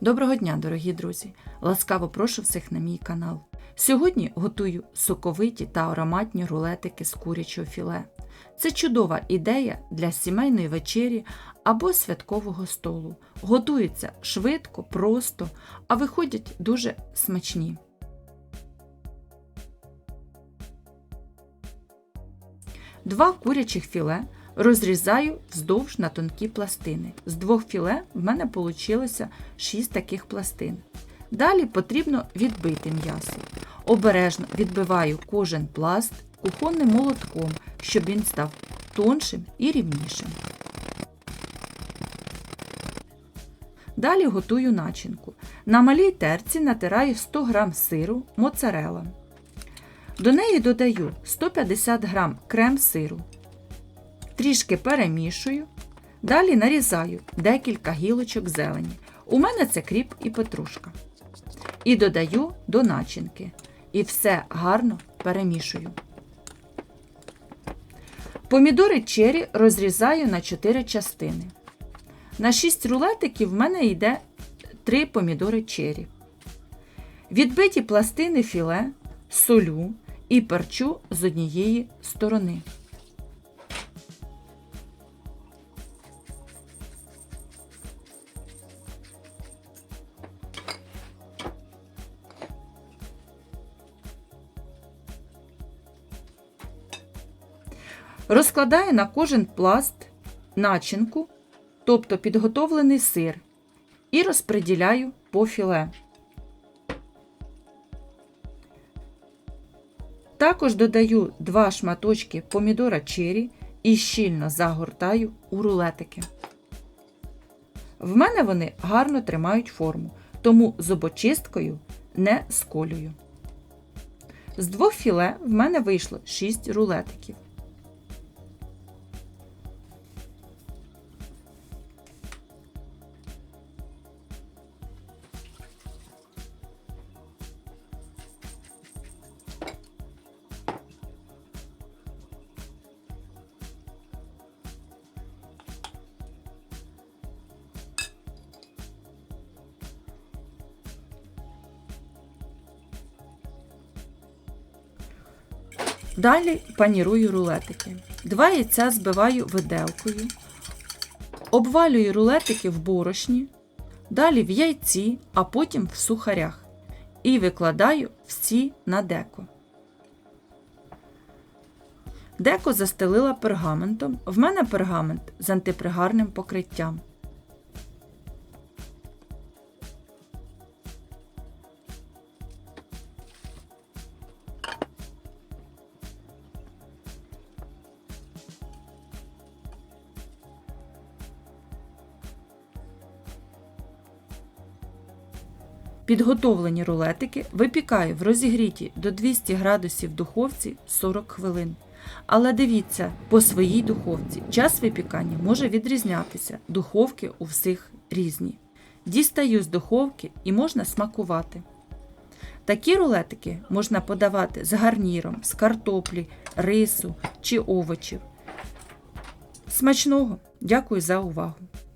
Доброго дня, дорогі друзі! Ласкаво прошу всіх на мій канал. Сьогодні готую соковиті та ароматні рулетики з курячого філе. Це чудова ідея для сімейної вечері або святкового столу. Готуються швидко, просто, а виходять дуже смачні. Два курячих філе розрізаю вздовж на тонкі пластини. З двох філе в мене вийшло 6 таких пластин. Далі потрібно відбити м'ясо. Обережно відбиваю кожен пласт кухонним молотком, щоб він став тоншим і рівнішим. Далі готую начинку. На малій терці натираю 100 г сиру моцарела. До неї додаю 150 г крем сиру. Трішки перемішую. Далі нарізаю декілька гілочок зелені. У мене це кріп і петрушка. І додаю до начинки. І все гарно перемішую. Помідори чері розрізаю на 4 частини. На 6 рулетиків в мене йде 3 помідори чері. Відбиті пластини філе, солю і перчу з однієї сторони. Розкладаю на кожен пласт начинку, тобто підготовлений сир, і розподіляю по філе. Також додаю два шматочки помідора чері і щільно загортаю у рулетики. В мене вони гарно тримають форму, тому зубочисткою не сколюю. З двох філе в мене вийшло 6 рулетиків. Далі панірую рулетики. Два яйця збиваю виделкою, обвалюю рулетики в борошні, далі в яйці, а потім в сухарях. І викладаю всі на деко. Деко застелила пергаментом. В мене пергамент з антипригарним покриттям. Підготовлені рулетики випікаю в розігріті до 200 градусів духовці 40 хвилин. Але дивіться, по своїй духовці час випікання може відрізнятися, духовки у всіх різні. Дістаю з духовки і можна смакувати. Такі рулетики можна подавати з гарніром, з картоплі, рису чи овочів. Смачного! Дякую за увагу!